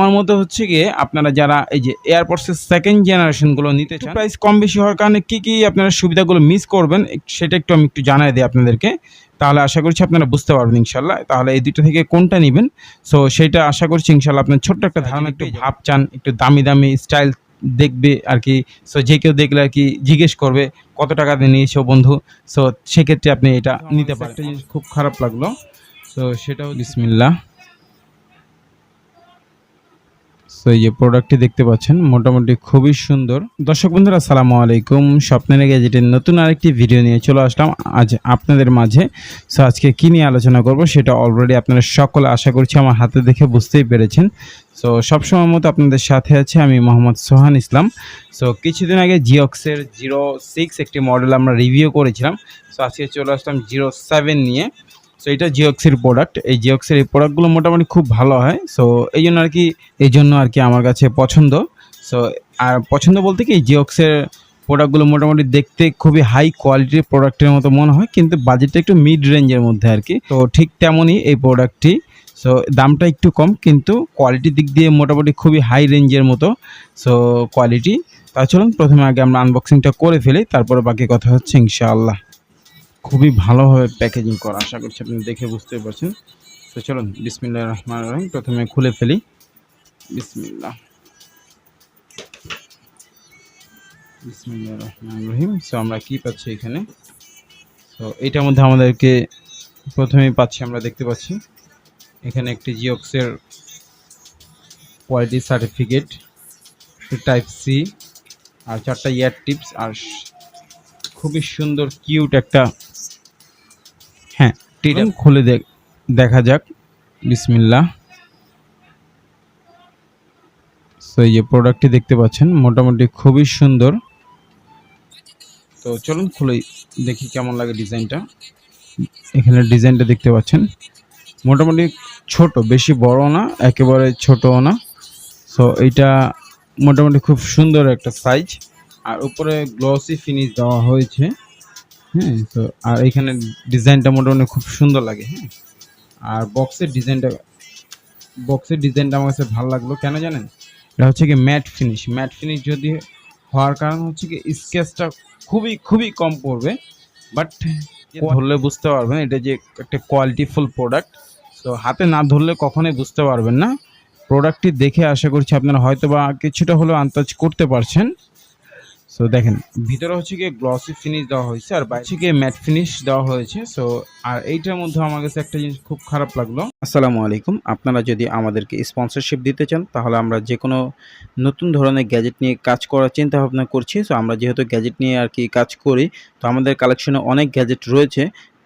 আমার মতে হচ্ছে গিয়ে আপনারা যারা এই যে এয়ারপোর্টসের সেকেন্ড জেনারেশনগুলো নিতে চান প্রাইস কম বেশি হওয়ার কারণে কী কী আপনারা সুবিধাগুলো মিস করবেন সেটা একটু আমি একটু জানাই দিই আপনাদেরকে। তাহলে আশা করছি আপনারা বুঝতে পারবেন ইনশাল্লাহ তাহলে এই দুটো থেকে কোনটা নেবেন? সো সেটা আশা করছি ইনশাল্লাহ আপনার ছোট্ট একটা ধারণা একটু ভাব চান একটু দামি দামি স্টাইল দেখবে আর কি সো যে কেউ দেখলে আর কি জিজ্ঞেস করবে কত টাকা দিয়ে নিয়েছো বন্ধু? সো সেক্ষেত্রে আপনি এটা নিতে পারেন। খুব খারাপ লাগল। সো সেটাও বিসমিল্লা সো এই যে প্রোডাক্টটি দেখতে পাচ্ছেন, মোটামুটি খুবই সুন্দর। দর্শক বন্ধুরা, আসসালামু আলাইকুম। স্বপ্নের গ্যাজেটের নতুন আরেকটি ভিডিও নিয়ে চলে আসলাম। আজ আপনাদের মাঝে। সো আজকে কী নিয়ে আলোচনা করব সেটা অলরেডি আপনারা সকলে আশা করছি আমার হাতে দেখে বুঝতেই পেরেছেন। সো সবসময় মতো আপনাদের সাথে আছে আমি মোহাম্মদ সোহান ইসলাম। সো কিছুদিন আগে জিওক্সের জিরো সিক্স একটি মডেল আমরা রিভিউ করেছিলাম। সো আজকে চলে আসলাম জিরো সেভেন নিয়ে। সো এটা জিওক্সের প্রোডাক্ট এই জিওক্সের এই প্রোডাক্টগুলো মোটামুটি খুব ভালো হয়। সো এই জন্য আর কি এই জন্য আর কি আমার কাছে পছন্দ। সো আর পছন্দ বলতে কি জিওক্সের প্রোডাক্টগুলো মোটামুটি দেখতে খুবই হাই কোয়ালিটির প্রোডাক্টের মতো মনে হয়, কিন্তু বাজেটটা একটু মিড রেঞ্জের মধ্যে আর কি। তো ঠিক তেমনই এই প্রোডাক্টটি সো দামটা একটু কম, কিন্তু কোয়ালিটির দিক দিয়ে মোটামুটি খুবই হাই রেঞ্জের মতো সো কোয়ালিটি তা চলুন, প্রথমে আগে আমরা আনবক্সিংটা করে ফেলি, তারপরে বাকি কথা হচ্ছে ইনশাআল্লাহ। খুবই ভালোভাবে প্যাকেজিং করা, আশা করছি আপনি দেখে বুঝতে পারছেন। তো চলুন বিসমিল্লা রহমান রহিম। প্রথমে খুলে ফেলি। বিসমিল্লাহ। বিসমিল্লাহ রহমান রহিম। সো আমরা কি পাচ্ছি এখানে? তো এটার মধ্যে আমাদেরকে প্রথমেই পাচ্ছি, আমরা দেখতে পাচ্ছি, এখানে একটি জিওক্সের কোয়ালিটি সার্টিফিকেট টাইপ সি আর চারটা ইয়ার টিপস আর খুবই সুন্দর কিউট একটা টিটা। খুলে দেখ যাক। বিসমিল্লা সো এই যে প্রোডাক্টটি দেখতে পাচ্ছেন, মোটামুটি খুবই সুন্দর। তো চলুন খুলে দেখি কেমন লাগে ডিজাইনটা। এখানে ডিজাইনটা দেখতে পাচ্ছেন। মোটামুটি ছোট, বেশি বড় না, একেবারে ছোটও না। সো এইটা মোটামুটি খুব সুন্দর একটা সাইজ আর উপরে গ্লসি ফিনিশ দেওয়া হয়েছে। হ্যাঁ তো আর এখানে ডিজাইনটা মোটামুটি খুব সুন্দর লাগে হ্যাঁ। আর বক্সের ডিজাইনটা বক্সের ডিজাইনটা আমার কাছে ভালো লাগল। কেন জানেন? এটা হচ্ছে কি ম্যাট ফিনিশ ম্যাট ফিনিশ যদি হওয়ার কারণ হচ্ছে কি স্কেচটা খুবই খুবই কম পড়বে। বাট ধরলে বুঝতে পারবেন, এটা যে একটা কোয়ালিটিফুল প্রোডাক্ট তো হাতে না ধরলে কখনোই বুঝতে পারবেন না। প্রোডাক্টটি দেখে আশা করছি আপনারা হয়তো বা কিছুটা হলেও আন্দাজ করতে পারছেন। সো দেখেন। ভিতরে হচ্ছে গিয়ে গ্লসি ফিনিশ দেওয়া হয়েছে আর বাইরে গিয়ে ম্যাট ফিনিশ দেওয়া হয়েছে। সো আর এইটার মধ্যে আমার কাছে একটা জিনিস খুব খারাপ লাগল। আসসালামু আলাইকুম। আপনারা যদি আমাদেরকে স্পন্সরশিপ দিতে চান তাহলে আমরা যে কোনো নতুন ধরনের গ্যাজেট নিয়ে কাজ করার চিন্তা ভাবনা করছি। সো আমরা যেহেতু গ্যাজেট নিয়ে আর কি কাজ করি তো আমাদের কালেকশনে অনেক গ্যাজেট রয়েছে।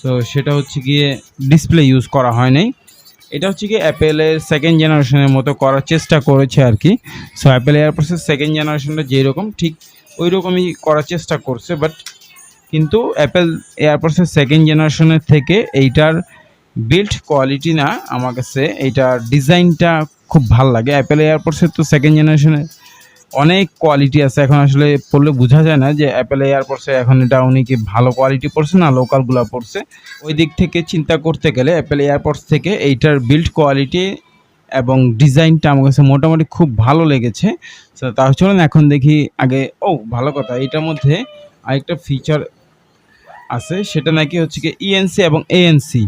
সো সেটা হচ্ছে গিয়ে ডিসপ্লে ইউজ করা হয় নাই এটা হচ্ছে কি অ্যাপেলের সেকেন্ড জেনারেশনের মতো করার চেষ্টা করেছে আর কি। সো অ্যাপেল এয়ারপোর্সের সেকেন্ড জেনারেশনটা যেরকম, ঠিক ওই রকমই করার চেষ্টা করছে বাট কিন্তু অ্যাপেল এয়ারপোর্সের সেকেন্ড জেনারেশনের থেকে এইটার বিল্ড কোয়ালিটি না, আমার কাছে এইটার ডিজাইনটা খুব ভালো লাগে। অ্যাপেল এয়ারপোর্সের তো সেকেন্ড জেনারেশনের অনেক কোয়ালিটি আছে। এখন আসলে পড়লে বোঝা যায় না যে অ্যাপেল এয়ারপোর্সে এখন এটা উনি কি ভালো কোয়ালিটি পড়ছে না লোকালগুলো পড়ছে। ওই দিক থেকে চিন্তা করতে গেলে অ্যাপেল এয়ারপোর্টস থেকে এইটার বিল্ড কোয়ালিটি এবং ডিজাইনটা আমার কাছে মোটামুটি খুব ভালো লেগেছে। তো তাহলে চলুন এখন দেখি আগে, ও, ভালো কথা এটার মধ্যে আরেকটা ফিচার আছে, সেটা নাকি হচ্ছে কি ইএনসি এবং এএনসি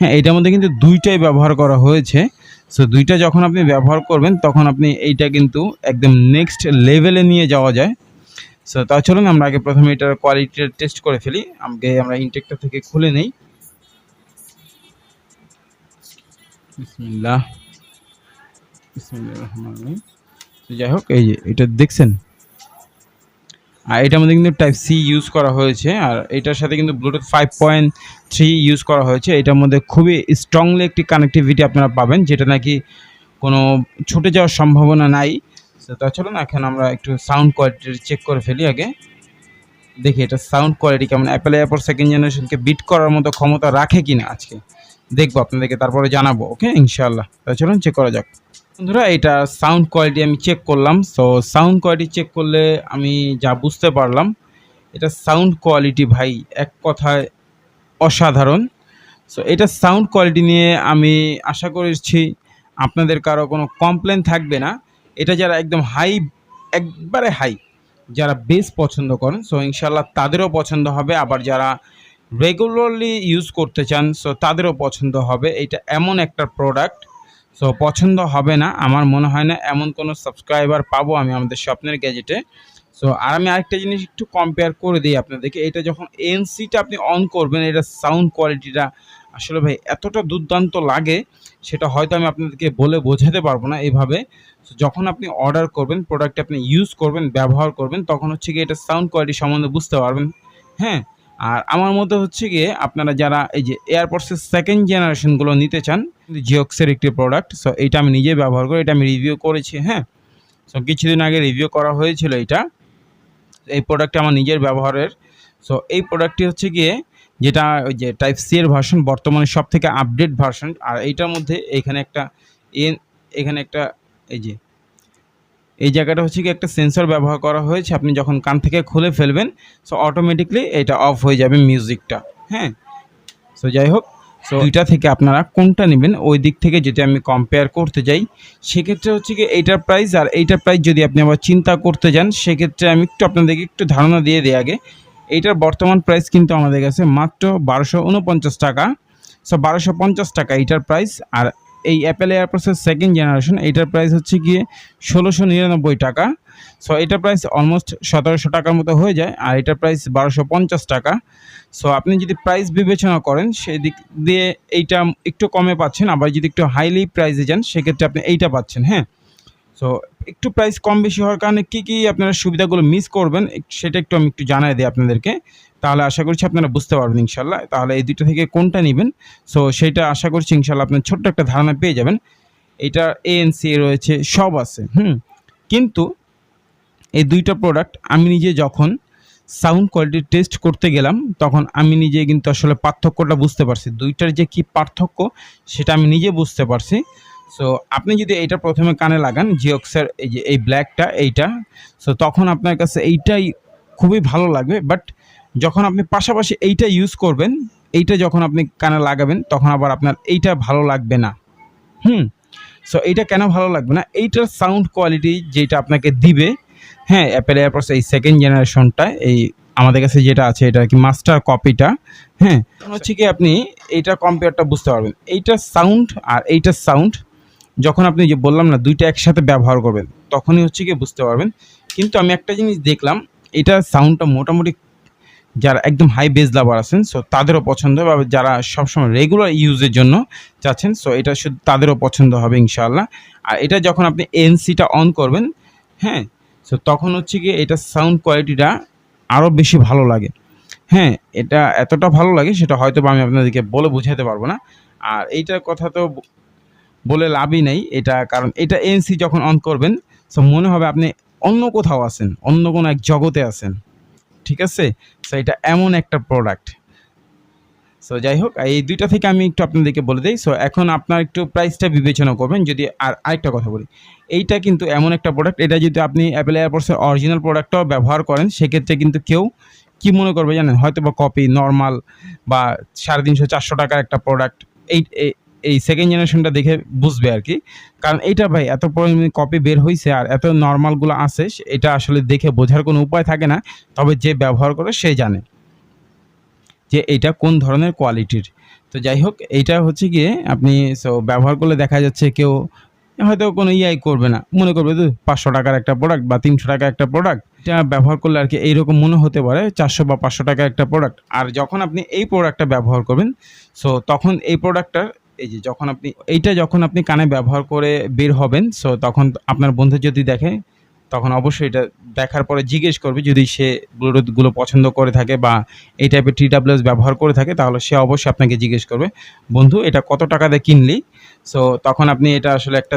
হ্যাঁ এটার মধ্যে কিন্তু দুইটাই ব্যবহার করা হয়েছে। সো দুইটা যখন আপনি ব্যবহার করবেন, তখন আপনি এইটা কিন্তু একদম নেক্সট লেভেলে নিয়ে যাওয়া যায়। সো তা চলুন, আমরা আগে প্রথমে এটার কোয়ালিটিটা টেস্ট করে ফেলি। আগে আমরা ইনটেকটা থেকে খুলে নেই। যাই হোক, এই যে এটা দেখছেন? আর এটার মধ্যে কিন্তু টাইপ সি ইউজ করা হয়েছে, আর এটার সাথে কিন্তু Bluetooth five point three use করা হয়েছে, এটার মধ্যে খুবই স্ট্রংলি একটি কানেক্টিভিটি আপনারা পাবেন, যেটা নাকি কোনো ছুটে যাওয়ার সম্ভাবনা নাই। তো চলুন, এখন আমরা একটু সাউন্ড কোয়ালিটি চেক করে ফেলি আগে। দেখি এটা সাউন্ড কোয়ালিটি কেমন অ্যাপেল এয়ারপর সেকেন্ড জেনারেশনকে বিট করার মতো ক্ষমতা রাখে কি না আজকে। দেখব আপনাদেরকে, তারপরে জানাব ওকে ইনশাল্লাহ তা চলুন চেক করা যাক। বন্ধুরা, এটা সাউন্ড কোয়ালিটি আমি চেক করলাম। সো সাউন্ড কোয়ালিটি চেক করলে আমি যা বুঝতে পারলাম, এটা সাউন্ড কোয়ালিটি ভাই, এক কথায় অসাধারণ। সো এটা সাউন্ড কোয়ালিটি নিয়ে আমি আশা করছি আপনাদের কারও কোনো কমপ্লেন থাকবে না। এটা যারা একদম হাই একবারে হাই যারা বেস পছন্দ করেন সো ইনশাল্লাহ তাদেরও পছন্দ হবে। আবার যারা রেগুলারলি ইউজ করতে চান সো তাদেরও পছন্দ হবে। এটা এমন একটা প্রোডাক্ট সো পছন্দ হবে না। আমার মনে হয় না এমন কোনো সাবস্ক্রাইবার পাবো আমি আমাদের স্বপ্নের গ্যাজেটে সো আর আমি আরেকটা জিনিস একটু কম্পেয়ার করে দিই আপনাদেরকে। এটা যখন এনসিটা আপনি অন করবেন, এটা সাউন্ড কোয়ালিটিটা আসলে ভাই এতটা দুর্দান্ত লাগে, সেটা হয়তো আমি আপনাদেরকে বলে বোঝাতে পারব না এভাবে। যখন আপনি অর্ডার করবেন প্রোডাক্ট আপনি ইউজ করবেন, ব্যবহার করবেন, তখন হচ্ছে গিয়ে এটা সাউন্ড কোয়ালিটি সম্বন্ধে বুঝতে পারবেন। হ্যাঁ? আর আমার মতে হচ্ছে গিয়ে আপনারা যারা এই যে এয়ারপডসের সেকেন্ড জেনারেশনগুলো নিতে চান জিওক্সের একটি প্রোডাক্ট সো এইটা আমি নিজে ব্যবহার করি, এটা আমি রিভিউ করেছি হ্যাঁ? সো কিছুদিন আগে রিভিউ করা হয়েছিল এটা এই প্রোডাক্টটা আমার নিজের ব্যবহারের। সো এই প্রোডাক্টটি হচ্ছে গিয়ে যেটা ওই যে টাইপ সি এর ভার্সন বর্তমানে সব থেকে আপডেট ভার্সন আর এইটার মধ্যে এখানে একটা এন এখানে একটা এই যে, এই জায়গাটা হচ্ছে কি একটা সেন্সর ব্যবহার করা হয়েছে। আপনি যখন কান থেকে খুলে ফেলবেন সো অটোমেটিকলি এটা অফ হয়ে যাবে মিউজিকটা হ্যাঁ? সো যাই হোক। দুইটা থেকে আপনারা কোনটা নেবেন? ওই দিক থেকে যদি আমি কম্পেয়ার করতে যাই, সেক্ষেত্রে হচ্ছে কি এইটার প্রাইস আর এইটার প্রাইস যদি আপনি আবার চিন্তা করতে যান, সেক্ষেত্রে আমি একটু আপনাদেরকে একটু ধারণা দিয়ে দিই আগে। এইটার বর্তমান প্রাইস কিন্তু আমাদের কাছে মাত্র বারোশো উনপঞ্চাশ টাকা। সো বারোশো পঞ্চাশ টাকা এইটার প্রাইস আর এই অ্যাপেল এয়ারপোর্সের সেকেন্ড জেনারেশন এইটার প্রাইস হচ্ছে গিয়ে ষোলোশো নিরানব্বই টাকা। সো এটার প্রাইস অলমোস্ট সতেরোশো টাকার মতো হয়ে যায়, আর এটার প্রাইস বারোশো পঞ্চাশ টাকা। সো আপনি যদি প্রাইস বিবেচনা করেন সেদিক দিয়ে এইটা একটু কমে পাচ্ছেন, আবার যদি একটু হাইলি প্রাইসে যান, সেক্ষেত্রে আপনি এইটা পাচ্ছেন হ্যাঁ? সো একটু প্রাইস কম বেশি হওয়ার কারণে কী কী আপনারা সুবিধাগুলো মিস করবেন সেটা একটু আমি একটু জানাই দিই আপনাদেরকে। তাহলে আশা করছি আপনারা বুঝতে পারবেন ইনশাল্লাহ। তাহলে এই দুটো থেকে কোনটা নেবেন? সো সেটা আশা করছি ইনশাল্লাহ আপনার ছোট্ট একটা ধারণা পেয়ে যাবেন। এটা এএনসি রয়েছে, সব আছে, হুম? কিন্তু এই দুইটা প্রোডাক্ট আমি নিজে যখন সাউন্ড কোয়ালিটি টেস্ট করতে গেলাম, তখন আমি নিজে কিন্তু আসলে পার্থক্যটা বুঝতে পারছি। দুইটার যে কি পার্থক্য, সেটা আমি নিজে বুঝতে পারছি। সো আপনি যদি এইটা প্রথমে কানে লাগান, জিওক্সের এই যে, এই ব্ল্যাকটা এইটা সো তখন আপনার কাছে এইটাই খুবই ভালো লাগবে। বাট যখন আপনি পাশাপাশি এইটা ইউজ করবেন, এইটা যখন আপনি কানে লাগাবেন, তখন আবার আপনার এইটা ভালো লাগবে না। হুম? সো এইটা কেন ভালো লাগবে না? এইটার সাউন্ড কোয়ালিটি যেটা আপনাকে দিবে হ্যাঁ অ্যাপেল এয়ারপডস এই সেকেন্ড জেনারেশনটা এই আমাদের কাছে যেটা আছে এটা কি মাস্টার কপিটা হ্যাঁ? হচ্ছে কি আপনি এইটা কম্পেয়ারটা বুঝতে পারবেন। এইটার সাউন্ড আর এইটার সাউন্ড যখন আপনি যে বললাম না দুইটা একসাথে ব্যবহার করবেন তখনই হচ্ছে কি বুঝতে পারবেন। কিন্তু আমি একটা জিনিস দেখলাম এটার সাউন্ডটা মোটামুটি যারা একদম হাই বেজ লাভার আছেন সো তাদেরও পছন্দ হবে যারা সবসময় রেগুলার ইউজের জন্য চাচ্ছেন সো এটা শুধু তাদেরও পছন্দ হবে ইনশাআল্লাহ। আর এটা যখন আপনি এনসিটা অন করবেন হ্যাঁ সো তখন হচ্ছে গিয়ে এটা সাউন্ড কোয়ালিটিটা আরও বেশি ভালো লাগে। হ্যাঁ এটা এতটা ভালো লাগে সেটা হয়তো বা আমি আপনাদেরকে বলে বোঝাতে পারব না। আর এইটার কথা তো বলে লাভই নেই। এটা কারণ এটা এনসি যখন অন করবেন সো মনে হবে আপনি অন্য কোথাও আছেন, অন্য কোনো এক জগতে আছেন। ঠিক আছে? সো এটা এমন একটা প্রোডাক্ট সো যাই হোক এই দুইটা থেকে আমি একটু আপনাদেরকে বলে দিই। সো এখন আপনার একটু প্রাইসটা বিবেচনা করবেন। যদি আর আরেকটা কথা বলি, এইটা কিন্তু এমন একটা প্রোডাক্ট এটা যদি আপনি অ্যাপেল এয়ারপোর্টসের অরিজিনাল প্রোডাক্টটাও ব্যবহার করেন, সেক্ষেত্রে কিন্তু কেউ কি মনে করবে জানেন? হয়তো বা কপি নর্মাল বা সাড়ে তিনশো, চারশো টাকার একটা প্রোডাক্ট এই, এই- সেকেন্ড জেনারেশনটা দেখে বুঝবে আর কি। কারণ এইটা ভাই, এত পরিমাণে কপি বের হয়েছে আর এত নর্মালগুলো আছে সে- এটা আসলে দেখে বোঝার কোনো উপায় থাকে না। তবে যে ব্যবহার করে সে জানে। যে এটা কোন ধরনের কোয়ালিটির। তো যাই হোক, এইটা হচ্ছে গিয়ে আপনি সো ব্যবহার করলে দেখা যাচ্ছে কেউ হয়তো কোনো ইআই করবে না। মনে করবে তো পাঁচশো টাকার একটা প্রোডাক্ট বা তিনশো টাকার একটা প্রোডাক্ট এটা ব্যবহার করলে আর কি এইরকম মনে হতে পারে চারশো বা পাঁচশো টাকার একটা প্রোডাক্ট আর যখন আপনি এই প্রোডাক্টটা ব্যবহার করবেন, সো তখন এই প্রোডাক্টটার এই যে যখন আপনি, এইটা যখন আপনি কানে ব্যবহার করে বের হবেন, সো তখন আপনার বন্ধু যদি দেখে তখন অবশ্যই এটা দেখার পরে জিজ্ঞেস করবে, যদি সে ব্লুটুথগুলো পছন্দ করে থাকে বা এই টাইপের টি ব্যবহার করে থাকে, তাহলে সে অবশ্যই আপনাকে জিজ্ঞেস করবে, বন্ধু, এটা কত টাকা দিয়ে কিনলি? সো তখন আপনি এটা আসলে একটা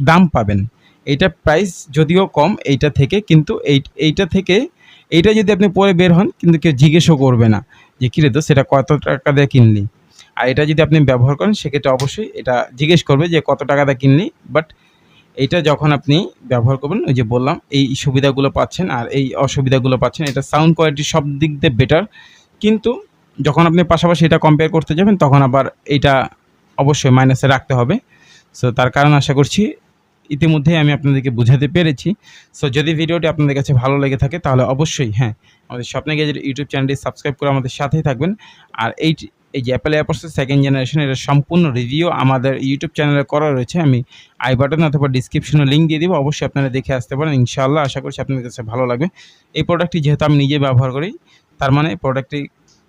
দাম পাবেন। এইটা প্রাইস যদিও কম, এইটা থেকে কিন্তু এই, এইটা থেকে, এইটা যদি আপনি পরে বের হন, কিন্তু কেউ জিজ্ঞেসও করবে না যে, কিরে তো সেটা কত টাকা দিয়ে কিনলি? আর এটা যদি আপনি ব্যবহার করেন, সেক্ষেত্রে অবশ্যই এটা জিজ্ঞেস করবে যে, কত টাকা দিয়ে কিনলি? বাট এইটা যখন আপনি ব্যবহার করবেন, ওই যে বললাম, এই সুবিধাগুলো পাচ্ছেন আর এই অসুবিধাগুলো পাচ্ছেন, এটা সাউন্ড কোয়ালিটি সব দিক দিয়ে বেটার কিন্তু যখন আপনি পাশাপাশি এটা কম্পেয়ার করতে যাবেন, তখন আবার এটা অবশ্যই মাইনাসে রাখতে হবে। সো তার কারণ আশা করছি ইতিমধ্যেই আমি আপনাদেরকে বুঝাতে পেরেছি। সো যদি ভিডিওটি আপনাদের কাছে ভালো লেগে থাকে, তাহলে অবশ্যই হ্যাঁ আমাদের স্বপ্নে গেজের ইউটিউব চ্যানেলটি সাবস্ক্রাইব করে আমাদের সাথেই থাকবেন। আর এই এই যে অ্যাপেল এয়ারপোর্টসের সেকেন্ড জেনারেশন এর সম্পূর্ণ রিভিউ আমাদের ইউটিউব চ্যানেলে করা রয়েছে। আমি আই বাটন অথবা ডিসক্রিপশনে লিঙ্ক দিয়ে দিব, অবশ্যই আপনারা দেখে আসতে পারেন। ইনশাআল্লাহ আশা করছি আপনাদের কাছে ভালো লাগবে। এই প্রোডাক্টটি যেহেতু আমি নিজে ব্যবহার করি, তার মানে প্রোডাক্টটি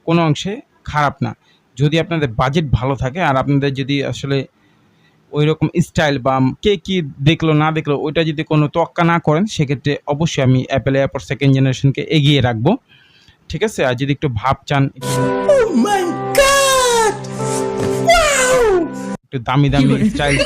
কোনো অংশে খারাপ না। যদি আপনাদের বাজেট ভালো থাকে আর আপনাদের যদি আসলে ওই রকম স্টাইল বা কে কি দেখল, না দেখল, ওইটা যদি কোনো তোয়াক্কা না করেন, সেক্ষেত্রে অবশ্যই আমি অ্যাপেল এয়ারপোর্ট সেকেন্ড জেনারেশনকে এগিয়ে রাখব। ঠিক আছে? আর যদি একটু ভাব চান একটু দামি দামি স্টাইল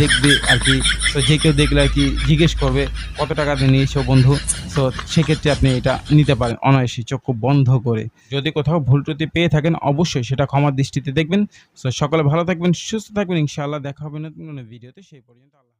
দেখবে আর কি। তো যে কেউ দেখলে আর কি জিজ্ঞেস করবে কত টাকা দিয়ে নিয়েছো বন্ধু? তো সেক্ষেত্রে আপনি এটা নিতে পারেন। অনায়াসী চক্ষু বন্ধ করে। যদি কোথাও ভুল ত্রুটি পেয়ে থাকেন অবশ্যই সেটা ক্ষমার দৃষ্টিতে দেখবেন। তো সকলে ভালো থাকবেন সুস্থ থাকবেন। ইনশাআল্লাহ দেখা হবে নতুন ভিডিওতে। সেই পর্যন্ত আল্লাহ